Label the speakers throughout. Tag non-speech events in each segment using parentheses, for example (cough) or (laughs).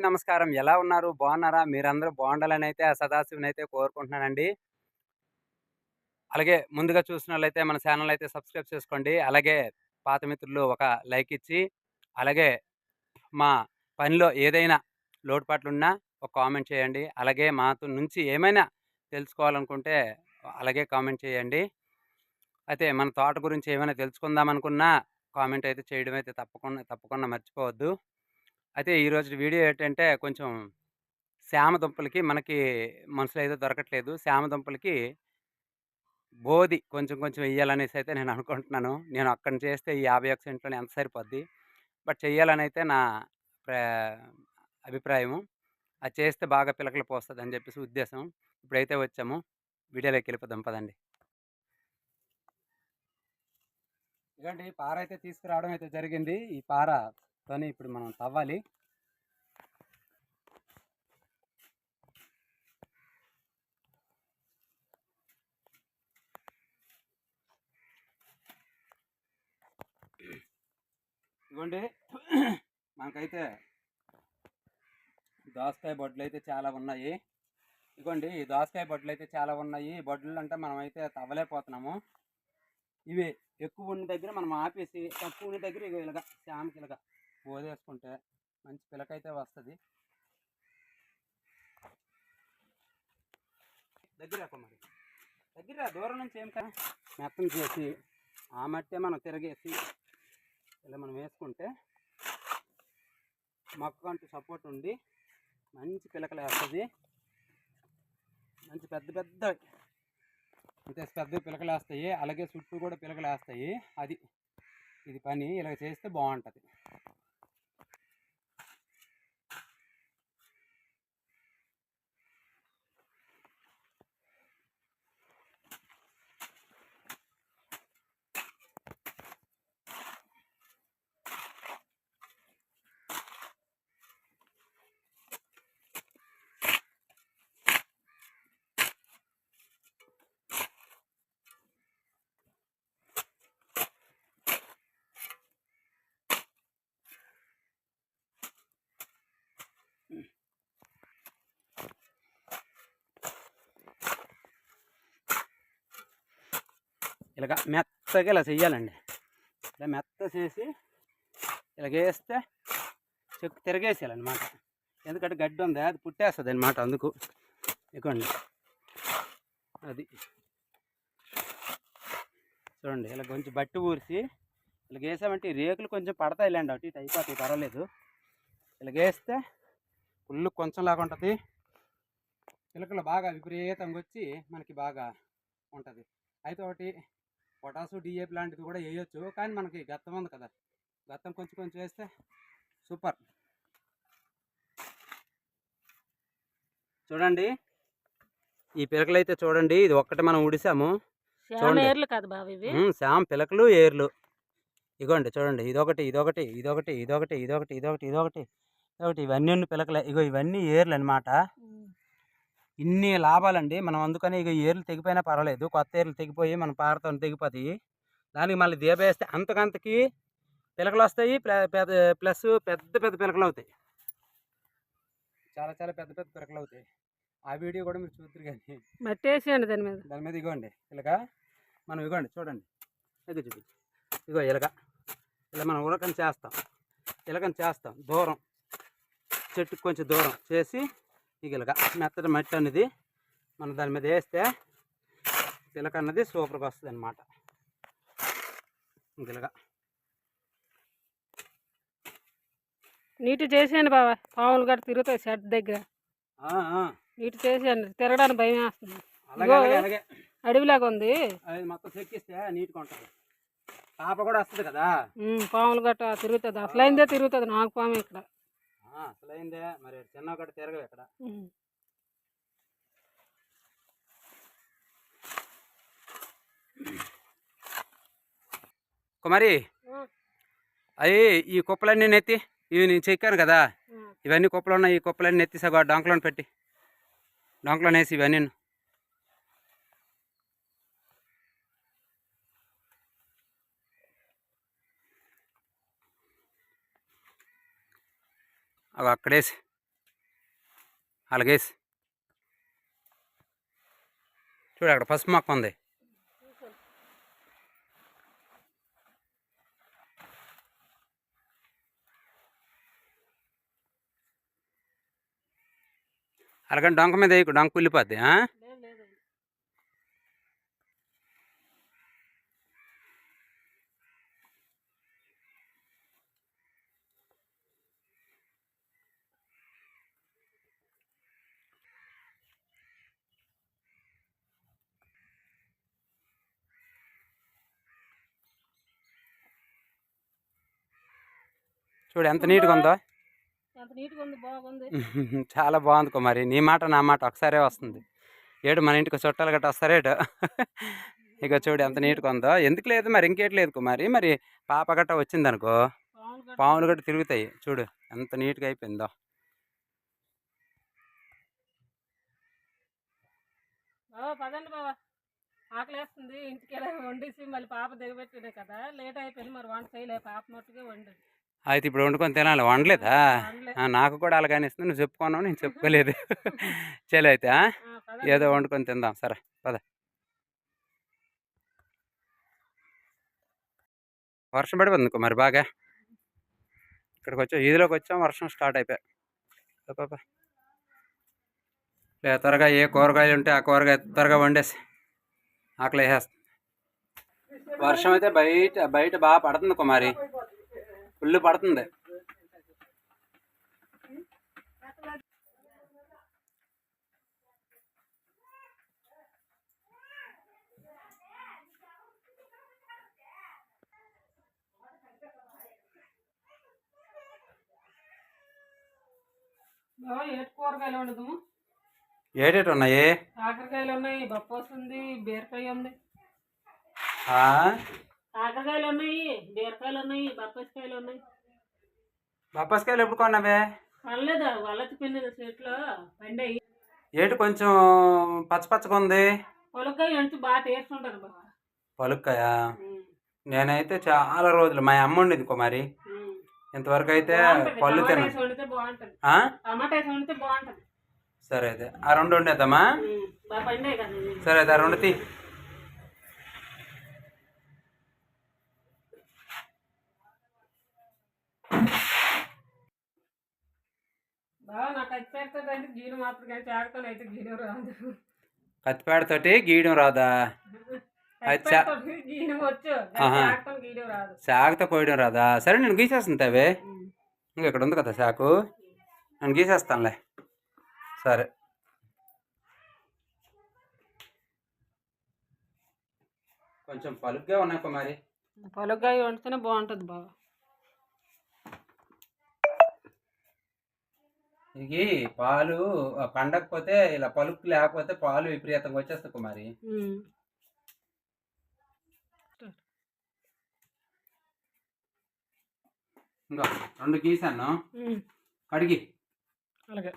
Speaker 1: నమస్కారం. ఎలా ఉన్నారు? బాగున్నారా మీరందరూ బాగుండాలని అయితే ఆ సదాశివుని అయితే కోరుకుంటున్నానండి. అలాగే ముందుగా చూసినట్లయితే మన ఛానల్ అయితే సబ్స్క్రైబ్ చేసుకోండి. అలాగే పాత మిత్రులు ఒక లైక్ ఇచ్చి అలాగే మా పనిలో ఏదైనా లోటుపాట్లున్నా ఒక కామెంట్ చేయండి. అలాగే మాతో నుంచి ఏమైనా తెలుసుకోవాలనుకుంటే అలాగే కామెంట్ చేయండి. అయితే మన తోట గురించి ఏమైనా తెలుసుకుందాం అనుకున్నా కామెంట్ అయితే చేయడం అయితే తప్పకుండా తప్పకుండా మర్చిపోవద్దు. అయితే ఈరోజు వీడియో ఏంటంటే కొంచెం శామ దుంపలకి మనకి మనసులో అయితే దొరకట్లేదు. శామ దుంపలకి బోది కొంచెం కొంచెం వెయ్యాలనేసి అయితే నేను అనుకుంటున్నాను. నేను అక్కడ చేస్తే ఈ యాభై ఒక సెంట్లోనే ఎంత సరిపోద్ది? బట్ చెయ్యాలని అయితే నా ప్ర- అభిప్రాయము. అది చేస్తే బాగా పిలకలు పోస్తుంది అని చెప్పేసి ఉద్దేశం. ఇప్పుడైతే వచ్చాము. వీడియోలోకి వెళ్ళిపోదాం. పదండి. ఇదండి పార అయితే తీసుకురావడం అయితే జరిగింది. ఈ పార కానీ ఇప్పుడు మనం తవ్వాలి. ఇదిగోండి. మనకైతే దోసకాయ బొడ్లు అయితే చాలా ఉన్నాయి. ఇదిగోండి ఈ దోసకాయ బొడ్లు అయితే చాలా ఉన్నాయి. ఈ బొడ్లు అంటే మనం అయితే తవ్వలేకపోతున్నాము. ఇవి ఎక్కువ ఉన్న దగ్గర మనం ఆపేసి తక్కువ ఉన్న దగ్గర ఇగో ఇలాగా శామకి ఇలాగా పోదేసుకుంటే మంచి పిలకైతే వస్తుంది. దగ్గర మరి దగ్గర దూరం నుంచి ఏం కదా. మెత్తం చేసి ఆ మట్టే మనం తిరగేసి ఇలా మనం వేసుకుంటే మొక్క అంటూ సపోర్ట్ ఉండి మంచి పిలకలు వేస్తుంది. మంచి పెద్ద పెద్ద అంతే పెద్ద పిలకలు వేస్తాయి. అలాగే చుట్టూ కూడా పిలకలు వేస్తాయి. అది ఇది పని ఇలా చేస్తే బాగుంటుంది. ఇలాగ మెత్తగా ఇలా చేయాలండి ఇలా మెత్త చేసి ఇలా వేస్తే చెక్కు తిరగేసేయాలన్నమాట. ఎందుకంటే గడ్డి ఉంది అది పుట్టేస్తుంది అనమాట అందుకు. ఇదిగోండి. అది చూడండి ఇలా కొంచెం బట్టి ఊరిసి ఇలా వేసామంటే ఈ రేకులు కొంచెం పడతాయి లేండి అటు ఇటు అయిపోతాయి పర్వాలేదు. ఇలా వేస్తే ఫుల్ కొంచెం లాగా ఉంటుంది. పిలకలు బాగా విపరీతంగా వచ్చి మనకి బాగా ఉంటుంది. అయితే ఒకటి పొటాసు డిఏపి లాంటిది కూడా వేయొచ్చు కానీ మనకి గత్తం ఉంది కదా. గత్తం కొంచెం కొంచెం వేస్తే సూపర్. చూడండి. ఈ పిలకలు అయితే చూడండి. ఇది ఒక్కటి మనం ఉడిసాము శామ పిలకలు ఏర్లు. ఇగోండి చూడండి. ఇదొకటి ఇదొకటి ఇదొకటి ఇదొకటి ఇదొకటి ఇదొకటి ఇదొకటి ఇదొకటి ఇవన్నీ ఉన్న పిలకలే. ఇగో ఇవన్నీ ఏర్లు అనమాట ఇన్ని లాభాలండి. మనం అందుకని ఇక ఏర్లు తెగిపోయినా పర్వాలేదు. కొత్త ఏర్లు తెగిపోయి మన పారతో తెగిపోతాయి దానికి మళ్ళీ దీప వేస్తే అంతకంతకి పిలకలు వస్తాయి ప్ల- పెద్ద ప్లస్ పెద్ద పెద్ద పిలకలు అవుతాయి చాలా చాలా పెద్ద పెద్ద పిలకలు అవుతాయి ఆ వీడియో కూడా మీరు చూద్దరు కానీ
Speaker 2: మట్టి వేసేయండి దాని మీద.
Speaker 1: దాని మీద ఇగోండి. ఇలాగ మనం ఇగోండి చూడండి. ఇది చూపి ఇగో ఇలాగ. ఇలా మనం ఉలకం చేస్తాం. ఇలకం చేస్తాం. దూరం. చెట్టుకు కొంచెం దూరం చేసి ఇలాగ మెత్తటి మట్టి అనేది మనం దాని మీద వేస్తే పిలక అన్నది సూపర్గా వస్తుంది అనమాట ఇలాగ.
Speaker 2: నీటి చేసేయండి బాబా పాములు గట్ట తిరుగుతాయి షెడ్ దగ్గర. నీటి చేసేయండి తిరగడానికి భయం వేస్తుంది.
Speaker 1: అలాగే అలాగే అలాగే.
Speaker 2: అడవిలాగా ఉంది.
Speaker 1: అది మొత్తం చెక్కిస్తే నీట్గా ఉంటుంది. పాప కూడా వస్తుంది కదా.
Speaker 2: పాములు గట్ట తిరుగుతుంది. అసలైందే తిరుగుతుంది నాకు పాము ఇక్కడ.
Speaker 1: అసలైందే. మరి చిన్న ఒకటి తిరగవు ఇక్కడ. కుమారి అవి ఈ కుప్పలన్నీ నెత్తి ఇవి నేను చెక్కాను కదా. ఇవన్నీ కుప్పలు ఉన్నాయి ఈ కుప్పలన్నీ నెత్తి సగం డొంకలో పెట్టి. డొంకలో వేసి ఇవన్నీ అవి అక్కడేసి అలాగేసి. చూడు అక్కడ పసుపు మొక్క ఉంది. అలాగని డొంక మీద వేయకు డొంక కుళ్ళిపోద్ది ఆ?
Speaker 2: లేదు లేదు
Speaker 1: చూడు ఎంత నీట్గా ఉందో. (laughs) చాలా బాగుంది కుమారి. నీ మాట నా మాట ఒకసారే వస్తుంది. ఏడు మన ఇంటికి చుట్టాలు గట్ట వస్తారేటు (laughs) ఇక చూడు ఎంత నీట్గా ఉందో. ఎందుకు లేదు మరి ఇంకేటి లేదు కుమారి. మరి పాప గట్ట వచ్చిందనుకో
Speaker 2: పాములు గట్ట
Speaker 1: పాములు గట్ట తిరుగుతాయి. చూడు ఎంత నీట్గా అయిపోయిందో.
Speaker 2: బాబా పదండి బాబా ఆకలి వేస్తుంది ఇంటికి వండేసి మళ్ళీ పాప దిగబెట్టినే కదా. లేట్ అయిపోయింది మరి వంట చేయలే. పాప మట్టుకే వండదు.
Speaker 1: అయితే ఇప్పుడు వండుకొని తినాలి. వండలేదా? నాకు కూడా అలాగని ఇస్తుంది నువ్వు చెప్పుకున్నావు నేను చెప్పుకోలేదు. (laughs) (laughs) చలో అయితే. ఏదో వండుకొని తిందాం. సరే పద. వర్షం పడిపోతుంది కుమారి బాగా. ఇక్కడికి వచ్చాం ఈదిలోకి వచ్చాం వర్షం స్టార్ట్ అయిపోయా. లే త్వరగా ఏ కూరగాయలు ఉంటే ఆ కూరగాయ త్వరగా వండేసి ఆకలి వేసేస్తుంది వర్షం అయితే బయట బయట బాగా పడుతుంది కుమారి. ఫుల్ పడుతుంది.
Speaker 2: ఏటి కూరగాయలు
Speaker 1: ఏటేటి ఉన్నాయి
Speaker 2: కాకరకాయలు ఉన్నాయి బప్పోస్ ఉంది బీరకాయ ఉంది.
Speaker 1: ఆ?
Speaker 2: కాకరకాయలు ఉన్నాయి బీరకాయలు ఉన్నాయి బప్పాసికాయలు ఉన్నాయి
Speaker 1: బొప్పాసికాయలు ఎప్పుడు కొన్నావే?
Speaker 2: పర్లేదా వల్లతి పిండి చెట్లు పండాయి.
Speaker 1: ఏటి కొంచెం పచ్చ పచ్చగా ఉంది?
Speaker 2: పొలకాయ అంటే బాగా టేస్ట్ ఉంటుంది బాబా
Speaker 1: పలుక్కాయ?
Speaker 2: ఉమ్,
Speaker 1: నేనైతే చాలా రోజులు మా అమ్మ ఉండేది కుమారి. ఇంతవరకు అయితే. పళ్ళు
Speaker 2: టమాటా
Speaker 1: తిన
Speaker 2: వేసి వండితే బాగుంటది.
Speaker 1: ఆ?
Speaker 2: టమాటా వేసి వండితే బాగుంటది.
Speaker 1: సరే అయితే ఆ రెండు ఉండేద్దామా. సరే అయితే ఆ రెండు తీ.
Speaker 2: బాగా నాకు అది పెడుతుంది అంటే గీడు మాత్రం కానీ అయితే గీడు రాదు.
Speaker 1: కత్తిపేడతోటి గీయడం రాదా? అది చా-
Speaker 2: కత్తిపేడతోటి గీయడం వచ్చు
Speaker 1: ఆహా.
Speaker 2: చేరుకొని గీయడం రాదు.
Speaker 1: శాఖతో కోయడం రాదా? సరే నేను గీసేస్తుంటావే
Speaker 2: ఉమ్.
Speaker 1: ఇంకా ఇక్కడ ఉంది కదా శాకు నేను గీసేస్తానులే. సరే. కొంచెం పలుగ్గా ఉన్నాయి కుమారి.
Speaker 2: పొలకాయ వండితేనే బాగుంటుంది బాగా
Speaker 1: ఇది పాలు పండకపోతే ఇలా పలుకు లేకపోతే పాలు విపరీతంగా వచ్చేస్తాయి కుమారి. ఇంకా రెండు గీసాను. కడిగి
Speaker 2: అలాగే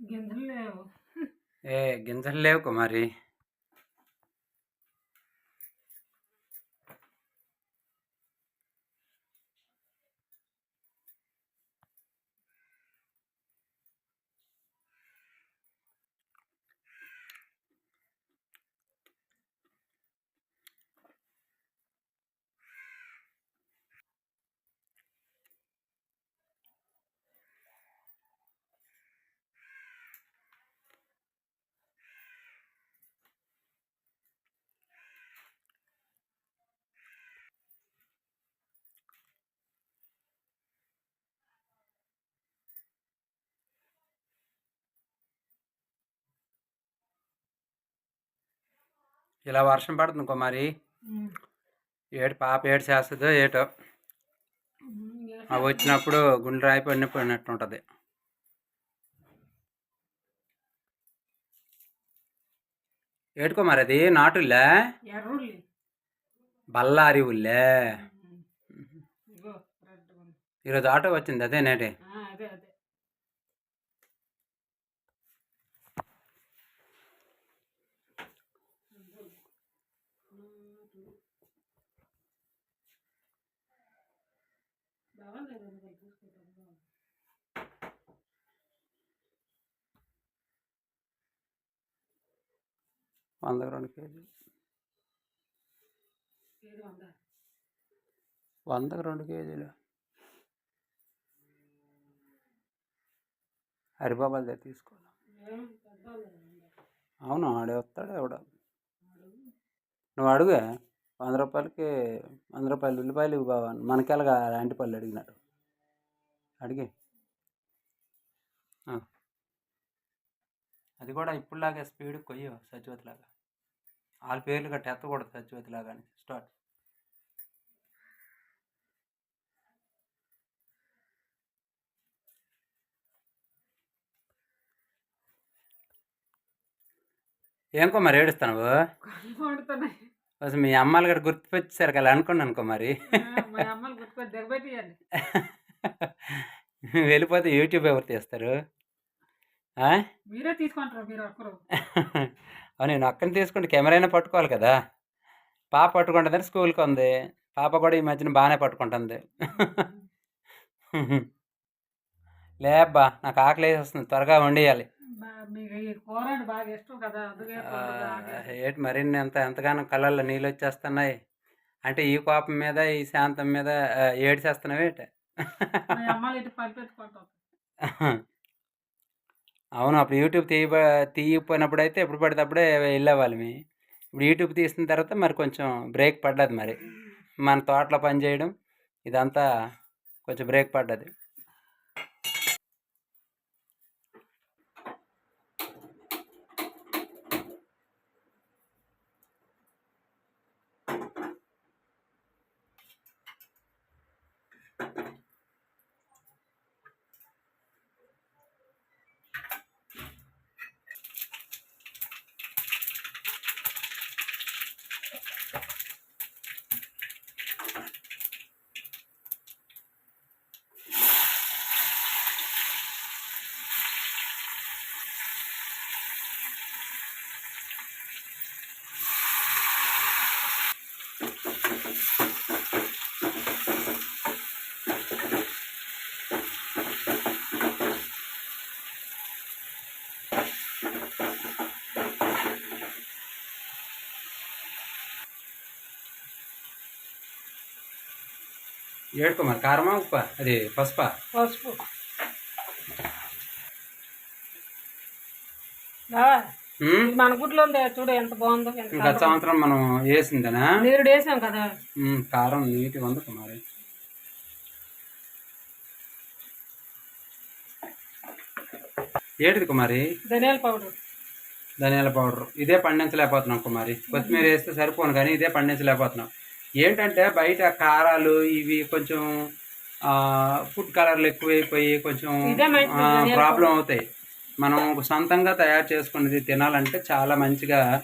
Speaker 2: గింజలు లేవు.
Speaker 1: ఏ గింజలు లేవు కుమారి. ఇలా వర్షం పడుతుంది కుమారి ఏడు పాప ఏడు చేస్తుందో ఏటో. అవి వచ్చినప్పుడు గుండె రాయిపోయిన పోయినట్టు ఉంటుంది. ఏటుకో మరి అది? నాటులే బల్లారి ఉల్లే ఈరోజు ఆటో వచ్చింది అదే నేటే. వందకు రెండు కేజీలు. వందకు రెండు కేజీలు. హరిబాబాల దగ్గర తీసుకోవాలి అవును ఆడే వస్తాడు ఎవడ. నువ్వు అడుగే. వంద రూపాయలకి వంద రూపాయలు ఉల్లిపాయలు ఇవ్వు మనకెలాగా అలాంటి పళ్ళు అడిగినాడు అడిగి. అది కూడా ఇప్పుడులాగా స్పీడ్ కొయ్యు సత్యవతిలాగా వాళ్ళ పేర్లు గట్టి ఎత్తకూడదు సత్యవతిలాగా అని స్టార్ట్. ఏం మరి ఏడుస్తావు
Speaker 2: మండుతున్నాయి
Speaker 1: అసలు మీ అమ్మాలు కూడా గుర్తుపెచ్చారు కదా అనుకోండి అనుకో మరి
Speaker 2: ఆ, మా అమ్మలు గుర్తుకొని దిగబెట్టియండి
Speaker 1: వెళ్ళిపోతే యూట్యూబ్ ఎవరు తీస్తారు?
Speaker 2: మీరే తీసుకుంటారు మీరు ఒక్కరు. (laughs)
Speaker 1: నేను అక్కని తీసుకుంటే కెమెరా అయినా పట్టుకోవాలి కదా. పాప పట్టుకుంటుందని స్కూల్కి ఉంది. పాప కూడా ఈ మధ్యన బాగానే పట్టుకుంటుంది. (laughs) లేబ్బా నాకు ఆకలి వస్తుంది త్వరగా వండియాలి. ఏంటి మరిన్ని ఎంత ఎంతగానో కళ్ళల్లో నీళ్ళు వచ్చేస్తున్నాయి. అంటే ఈ కోపం మీద ఈ శాంతం మీద ఏడ్చేస్తున్నావు ఏంటి (laughs)
Speaker 2: మా అమ్మాలు ఇటు పంపించుకుంటాం
Speaker 1: అవును. అప్పుడు యూట్యూబ్ తీయ తీయపోయినప్పుడు అయితే ఎప్పుడు పడితే అప్పుడే వెళ్ళేవాళ్ళమి. ఇప్పుడు యూట్యూబ్ తీసిన తర్వాత మరి కొంచెం బ్రేక్ పడ్డది మరి. మన తోటలో పని చేయడం ఇదంతా కొంచెం బ్రేక్ పడ్డది. ఏడుకో మరి కారమా ఉప్ప? అది పసుపా?
Speaker 2: పసుపు. బావా, మన గుడ్లో చూడు ఎంత బాగుందో
Speaker 1: ఇంకా సంవత్సరం మనం వేసిందనా?
Speaker 2: నీరు వేసాం కదా.
Speaker 1: కారం నీటి వందకు మరి. ఏటిది కుమారి?
Speaker 2: ధనియాల పౌడర్.
Speaker 1: ధనియాల పౌడర్. ఇదే పండించలేకపోతున్నాం కుమారి. కొత్తిమీర వేస్తే సరిపోను కానీ ఇదే పండించలేకపోతున్నాం ఏంటంటే బయట కారాలు ఇవి కొంచెం ఫుడ్ కలర్లు ఎక్కువైపోయి కొంచెం ప్రాబ్లం. అవుతాయి. మనం సొంతంగా తయారు చేసుకున్నది తినాలంటే చాలా మంచిగా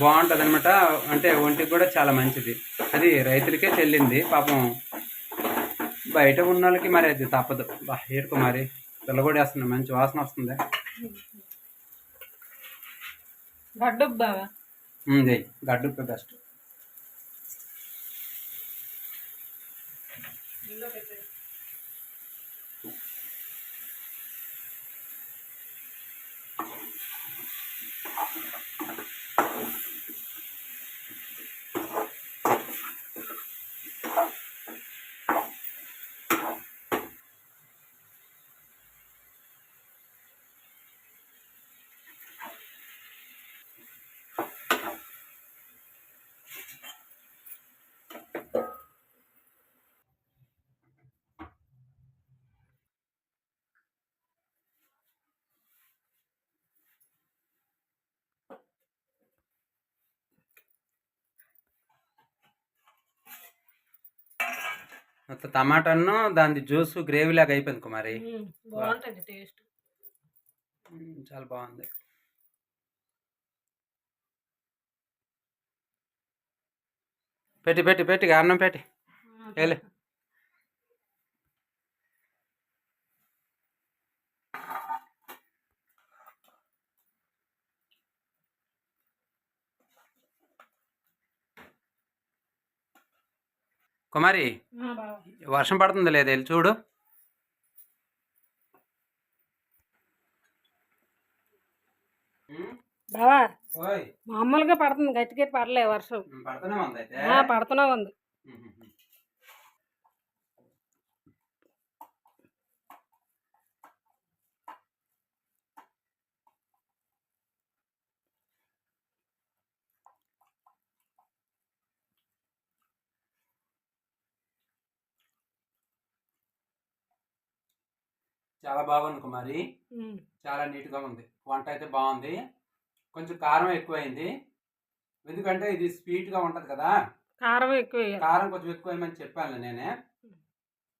Speaker 1: బాగుంటుంది అనమాట అంటే ఒంటికి కూడా చాలా మంచిది. అది రైతులకే చెల్లింది. పాపం బయట ఉన్న వాళ్ళకి మరి అది తప్పదు. బా ఏరుకో మరి. పిల్ల కూడా వేస్తుంది. మంచి వాసన వస్తుంది
Speaker 2: గడ్డు
Speaker 1: గడ్డు బెస్ట్. మొత్తం టమాటాను దాని జ్యూస్ గ్రేవీ లాగా అయిపోయింది కుమారి.
Speaker 2: బాగుంటుంది టేస్ట్.
Speaker 1: చాలా బాగుంది. పెట్టి పెట్టి పెట్టి అన్నం పెట్టి. వెళ్ళి కుమారి వర్షం పడుతుంది లేదు వెళ్ళి చూడు.
Speaker 2: బావా మామూలుగా పడుతుంది గట్టిగా పడలే వర్షం.
Speaker 1: పడుతూనే ఉంది చాలా బాగుంది కుమారి. చాలా నీట్గా ఉంది. వంట అయితే బాగుంది. కొంచెం కారం ఎక్కువైంది. ఎందుకంటే ఇది స్వీట్గా ఉంటుంది కదా.
Speaker 2: కారం ఎక్కువ.
Speaker 1: కారం కొంచెం ఎక్కువైందని చెప్పాను నేనే.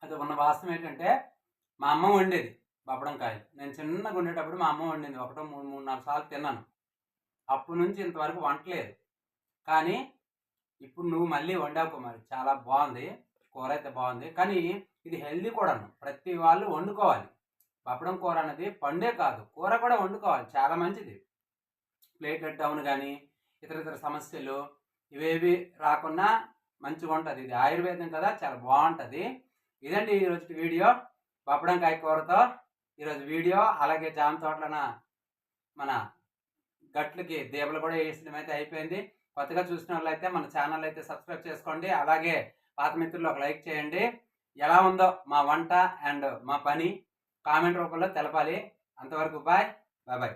Speaker 1: అది ఉన్న వాస్తవం ఏంటంటే మా అమ్మ వండేది బప్పడంకాయలు నేను చిన్నగా ఉండేటప్పుడు మా అమ్మ వండింది. ఒకటో మూడు మూడు నాలుగు సార్లు తిన్నాను. అప్పటి నుంచి ఇంతవరకు వంటలేదు కానీ ఇప్పుడు నువ్వు మళ్ళీ వండావు కుమారి. చాలా బాగుంది. కూర అయితే బాగుంది. కానీ ఇది హెల్దీ కూడాను. ప్రతి వాళ్ళు వండుకోవాలి. పప్పడం కూర అనేది పండే కాదు కూర కూడా వండుకోవాలి చాలా మంచిది. ప్లేట్లెట్ డౌన్ కానీ ఇతర ఇతర సమస్యలు ఇవేవి రాకుండా మంచిగా ఉంటుంది. ఇది ఆయుర్వేదం కదా చాలా బాగుంటుంది. ఇదండి ఈరోజు వీడియో. పప్పడంకాయ కూరతో ఈరోజు వీడియో. అలాగే జామ తోటలన మన గట్లకి దీపలు కూడా వేసడం అయితే అయిపోయింది. కొత్తగా చూసిన వాళ్ళైతే మన ఛానల్ అయితే సబ్స్క్రైబ్ చేసుకోండి. అలాగే పాత మిత్రులు ఒక లైక్ చేయండి. ఎలా ఉందో మా వంట అండ్ మా పని కామెంట్ రూపంలో తెలపాలి. అంతవరకు బాయ్ బాయ్ బాయ్